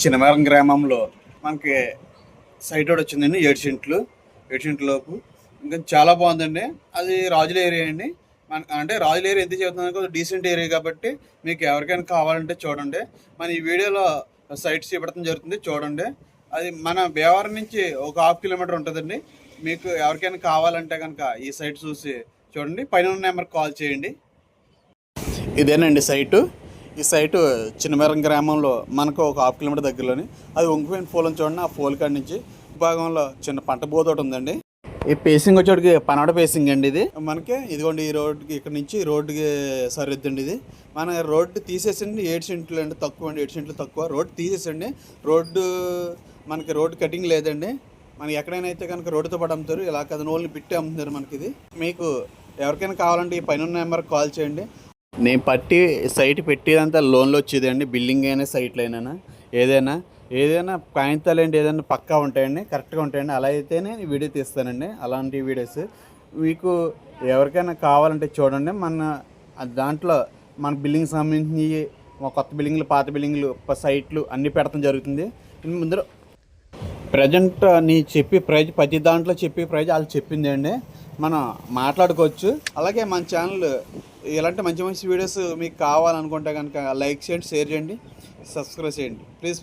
చిన్నమేరం గ్రామంలో మనకి సైట్ ఒకటి వచ్చిందండి ఏడు సెంట్లు ఏడు లోపు. ఇంకా చాలా బాగుందండి. అది రాజుల ఏరియా అండి. మన అంటే రాజుల ఏరియా ఎందుకు చెబుతున్నాను కొంచెం డీసెంట్ ఏరియా కాబట్టి మీకు ఎవరికైనా కావాలంటే చూడండి. మన ఈ వీడియోలో సైట్ చూపడం జరుగుతుంది చూడండి. అది మన భీమవరం నుంచి ఒక హాఫ్ కిలోమీటర్ ఉంటుందండి. మీకు ఎవరికైనా కావాలంటే కనుక ఈ సైట్ చూసి చూడండి. పైన ఉన్న నెంబర్కి కాల్ చేయండి. ఇదేనండి సైటు ఈ సైటు చిన్నమేరం గ్రామంలో మనకు ఒక హాఫ్ కిలోమీటర్ దగ్గరలోని అది వంగిపోయిన పూలను చూడండి ఆ పూల కాడి నుంచి భాగంలో చిన్న పంట బోధ ఒకటి ఉందండి. ఈ పేసింగ్ వచ్చేటికి పనాడ పేసింగ్ అండి ఇది. మనకి ఇదిగోండి ఈ రోడ్డుకి ఇక్కడ నుంచి రోడ్డుకి సరిద్దండి ఇది. మన రోడ్డు తీసేసండి ఏడు సెంట్లు అండి తక్కువ అండి ఏడు సెంట్లు తక్కువ. రోడ్డు తీసేసండి రోడ్డు మనకి రోడ్డు కటింగ్ లేదండి. మనకి ఎక్కడైనా అయితే కనుక రోడ్డుతో పాటు అమ్ముతారు ఇలా కదా నోళ్ళని పెట్టి అమ్ముతున్నారు మనకి ఇది. మీకు ఎవరికైనా కావాలంటే ఈ పైన నెంబర్కి కాల్ చేయండి. నేను పట్టి సైట్ పెట్టేదంతా లోన్లో వచ్చేదండి బిల్డింగ్ అయినా సైట్లు అయినా ఏదైనా ఏదైనా కాగితాలు ఏంటి ఏదైనా పక్కా ఉంటాయండి కరెక్ట్గా ఉంటాయండి. అలా అయితేనే వీడియో తీస్తానండి అలాంటి వీడియోస్. మీకు ఎవరికైనా కావాలంటే చూడండి మన దాంట్లో మన బిల్డింగ్ సంబంధించి కొత్త బిల్డింగ్లు పాత బిల్డింగ్లు సైట్లు అన్నీ పెడతాం జరుగుతుంది. ముందర ప్రజెంట్ నీ చెప్పి ప్రైజ్ ప్రతి దాంట్లో చెప్పి ప్రైజ్ వాళ్ళు చెప్పింది అండి మనం మాట్లాడుకోవచ్చు. అలాగే మన ఛానల్ ఇలాంటి మంచి మంచి వీడియోస్ మీకు కావాలనుకుంటే కనుక లైక్ చేయండి షేర్ చేయండి సబ్స్క్రైబ్ చేయండి. ప్లీజ్